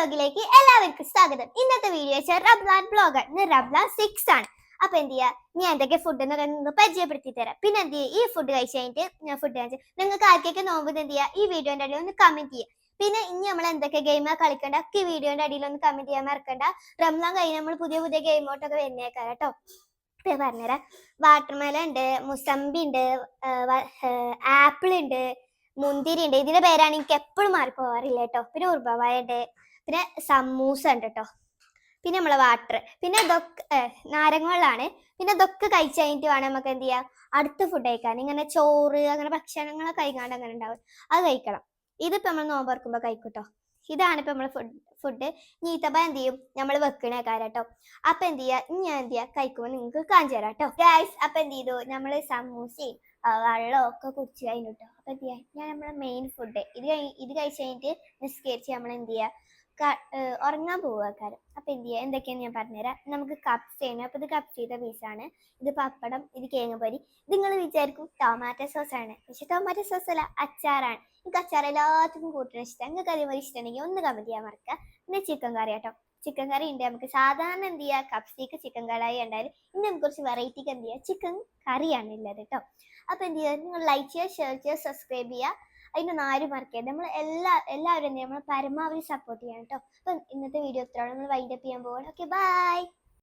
വ്ലോഗിലേക്ക് എല്ലാവർക്കും സ്വാഗതം. ഇന്നത്തെ വീഡിയോ വെച്ചാൽ ബ്ലോഗർ ഇന്ന് റബ്ലാൻ സിക്സ് ആണ്. അപ്പൊ എന്ത് ചെയ്യാ? ഞാൻ എന്തൊക്കെ ഫുഡ് എന്നൊക്കെ നിങ്ങൾക്ക് പരിചയപ്പെടുത്തി തരാം. പിന്നെ എന്ത് ചെയ്യുക ഈ ഫുഡ് കഴിച്ച് കഴിഞ്ഞിട്ട് ഞാൻ ഫുഡ് കഴിച്ചു നിങ്ങൾക്ക് ആർക്കൊക്കെ നോമ്പ് എന്ത് ചെയ്യുക ഈ വീഡിയോന്റെ അടിയിൽ ഒന്ന് കമന്റ് ചെയ്യുക പിന്നെ ഇനി നമ്മൾ എന്തൊക്കെ ഗെയിമാ കളിക്കണ്ട? ഒക്കെ വീഡിയോന്റെ അടിയിൽ ഒന്ന് കമന്റ് ചെയ്യാൻ മറക്കണ്ട. റംലാൻ കഴിഞ്ഞ് നമ്മൾ പുതിയ പുതിയ ഗെയിമോട്ടൊക്കെ വരുന്നേക്കാം കേട്ടോ. പറഞ്ഞുതരാം. വാട്ടർമെല ഉണ്ട് മുസമ്പി ഉണ്ട് ആപ്പിൾ ഉണ്ട് മുന്തിരി ഉണ്ട് ഇതിന്റെ പേരാണ് എനിക്ക് എപ്പോഴും മാർക്ക് പോവാറില്ല കേട്ടോ. പിന്നെ ഉർബവായുണ്ട് പിന്നെ സമൂസ ഉണ്ട് കേട്ടോ. പിന്നെ നമ്മളെ വാട്ടർ പിന്നെ ഇതൊക്കെ നാരങ്ങകളാണ് പിന്നെ ഇതൊക്കെ കഴിച്ച് കഴിഞ്ഞിട്ട് വേണം നമുക്ക് എന്ത് ചെയ്യാം? അടുത്ത ഫുഡ് കഴിക്കാൻ. ഇങ്ങനെ ചോറ് അങ്ങനെ ഭക്ഷണങ്ങളൊക്കെ കഴിക്കാണ്ട് അങ്ങനെ ഉണ്ടാവും. അത് കഴിക്കണം. ഇതിപ്പോ നമ്മൾ നോമ്പറക്കുമ്പോ കഴിക്കൂട്ടോ ഇതാണ് ഇപ്പൊ നമ്മളെ ഫുഡ് ഫുഡ് നീത്തപ്പ എന്ത് ചെയ്യും? നമ്മൾ വെക്കണ കാര്യട്ടോ അപ്പൊ എന്ത് ചെയ്യാ? ഞാൻ എന്ത് ചെയ്യാ? കഴിക്കുമ്പോൾ നിങ്ങൾക്ക് കാണിച്ചു തരാം കേട്ടോ. ഗൈസ് അപ്പൊ എന്ത് ചെയ്തു? നമ്മൾ സമൂസയും ഒക്കെ കുടിച്ച് കഴിഞ്ഞിട്ടോ. അപ്പൊ എന്ത് ചെയ്യാം ഞാൻ നമ്മുടെ മെയിൻ ഫുഡ് ഇത് കഴിഞ്ഞ് ഇത് കഴിച്ച് കഴിഞ്ഞിട്ട് നിസ്കരിച്ച് നമ്മൾ എന്ത് ചെയ്യാ? ഉറങ്ങാൻ പോവുക കാര്യം അപ്പൊ എന്ത് ചെയ്യാം? എന്തൊക്കെയാണ് ഞാൻ പറഞ്ഞുതരാം. നമുക്ക് കപ്സ് ചെയ്യണം അപ്പൊ ഇത് കപ്സ് ചെയ്ത പീസാണ് ഇത് പപ്പടം ഇത് കേങ്ങപ്പൊരി ഇത് നിങ്ങൾ വിചാരിക്കും ടൊമാറ്റോ സോസ് ആണ്. പക്ഷെ ടൊമാറ്റോ സോസ് അല്ല അച്ചാറാണ്. നിങ്ങൾക്ക് അച്ചാർ എല്ലാത്തിനും കൂട്ടണം ഇഷ്ടം. നിങ്ങൾക്ക് അതേപോലെ ഇഷ്ടമുണ്ടെങ്കിൽ ഒന്ന് കമന്റ് ചെയ്യാൻ മറക്കുക. പിന്നെ ചിക്കൻ കറി കേട്ടോ ചിക്കൻ കറി ഉണ്ട് നമുക്ക് സാധാരണ എന്ത് ചെയ്യുക കപ്സിക്ക് ചിക്കൻ കടായി ഉണ്ടായാലും ഇന്ന് നമുക്ക് കുറച്ച് വെറൈറ്റിക്ക് എന്ത് ചെയ്യുക ചിക്കൻ കറിയാണ് ഉള്ളത് കേട്ടോ അപ്പൊ എന്ത് ചെയ്യുക നിങ്ങൾ ലൈക്ക് ചെയ്യുക ഷെയർ ചെയ്യുക സബ്സ്ക്രൈബ് ചെയ്യുക അതിനൊന്നും ആരും മറക്കരുത്. നമ്മൾ എല്ലാ എല്ലാവരും എന്ത് ചെയ്യുക നമ്മൾ പരമാവധി സപ്പോർട്ട് ചെയ്യണം കേട്ടോ അപ്പം ഇന്നത്തെ വീഡിയോ എത്രയാണ് നമ്മൾ വൈൻഡപ്പ് ചെയ്യാൻ പോകണം ഓക്കെ ബൈ